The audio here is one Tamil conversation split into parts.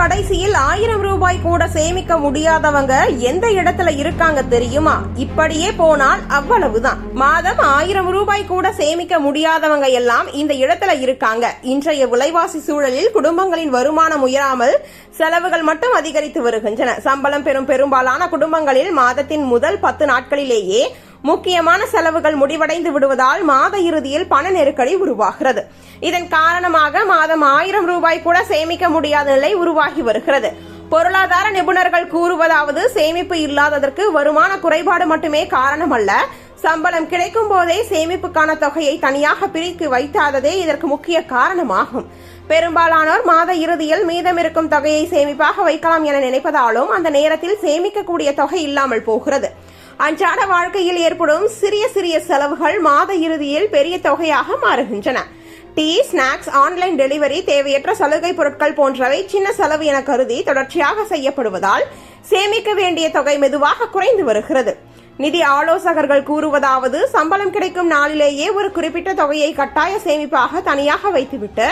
கடைசியில் ஆயிரம் ரூபாய் கூட சேமிக்க முடியாதவங்க எந்த இடத்துல இருக்காங்க தெரியுமா? இப்படியே போனால் அவ்வளவுதான். மாதம் ஆயிரம் ரூபாய் கூட சேமிக்க முடியாதவங்க எல்லாம் இந்த இடத்துல இருக்காங்க. இன்றைய விலைவாசி சூழலில் குடும்பங்களின் வருமானம் உயராமல் செலவுகள் மட்டும் அதிகரித்து வருகின்றன. சம்பளம் பெறும் பெரும்பாலான குடும்பங்களில் மாதத்தின் முதல் பத்து நாட்களிலேயே முக்கியமான செலவுகள் முடிவடைந்து விடுவதால் மாத இறுதியில் பண நெருக்கடி உருவாகிறது. இதன் காரணமாக மாதம் ஆயிரம் ரூபாய் கூட சேமிக்க முடியாத நிலை உருவாகி வருகிறது. பொருளாதார நிபுணர்கள் கூறுவதாவது சேமிப்பு இல்லாததற்கு வருமான குறைபாடு மட்டுமே காரணமல்ல சம்பளம் கிடைக்கும் போதே சேமிப்புக்கான தொகையை தனியாக பிரித்து வைத்தாததே இதற்கு முக்கிய காரணமாகும். பெரும்பாலானோர் மாத இறுதியில் மீதமிருக்கும் தொகையை சேமிப்பாக வைக்கலாம் என நினைப்பதாலும் அந்த நேரத்தில் சேமிக்கக்கூடிய தொகை இல்லாமல் போகிறது. அன்றாட வாழ்க்கையில் ஏற்படும் சிறிய சிறிய செலவுகள் மாத இறுதியில் பெரிய தொகையாக மாறுகின்றன. டீ ஸ்நாக்ஸ் ஆன்லைன் டெலிவரி தேவையற்ற சலுகை பொருட்கள் போன்றவை சின்ன செலவு என கருதி தொடர்ச்சியாக செய்யப்படுவதால் சேமிக்க வேண்டிய தொகை மெதுவாக குறைந்து வருகிறது. நிதி ஆலோசகர்கள் கூறுவதாவது சம்பளம் கிடைக்கும் நாளிலேயே ஒரு குறிப்பிட்ட தொகையை கட்டாய சேமிப்பாக தனியாக வைத்துவிட்டு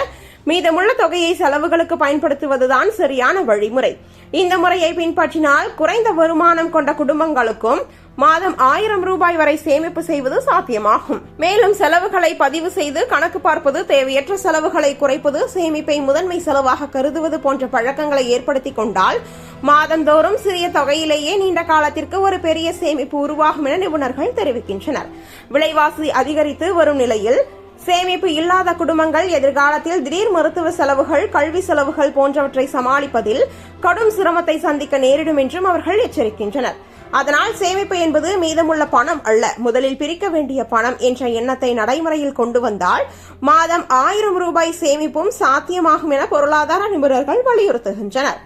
மீதமுள்ள தொகையை செலவுகளுக்கு பயன்படுத்துவதுதான் சரியான வழிமுறை. இந்த முறையை பின்பற்றினால் குறைந்த வருமானம் கொண்ட குடும்பங்களுக்கும் மாதம் ஆயிரம் ரூபாய் வரை சேமிப்பு செய்வது சாத்தியமாகும். மேலும் செலவுகளை பதிவு செய்து கணக்கு பார்ப்பது தேவையற்ற செலவுகளை குறைப்பது சேமிப்பை முதன்மை செலவாக கருதுவது போன்ற பழக்கங்களை ஏற்படுத்திக் கொண்டால் மாதந்தோறும் சிறிய தொகையிலேயே நீண்ட காலத்திற்கு ஒரு பெரிய சேமிப்பு உருவாகும் என நிபுணர்கள் தெரிவிக்கின்றனர். விலைவாசி அதிகரித்து வரும் நிலையில் சேமிப்பு இல்லாத குடும்பங்கள் எதிர்காலத்தில் திடீர் மருத்துவ செலவுகள் கல்வி செலவுகள் போன்றவற்றை சமாளிப்பதில் கடும் சிரமத்தை சந்திக்க நேரிடும் என்றும் அவர்கள் எச்சரிக்கின்றனர். அதனால் சேமிப்பு என்பது மீதமுள்ள பணம் அல்ல. முதலில் பிரிக்க வேண்டிய பணம் என்ற எண்ணத்தை நடைமுறையில் கொண்டு வந்தால் மாதம் ஆயிரம் ரூபாய் சேமிப்பும் சாத்தியமாகும் என பொருளாதார நிபுணர்கள் வலியுறுத்துகின்றனர்.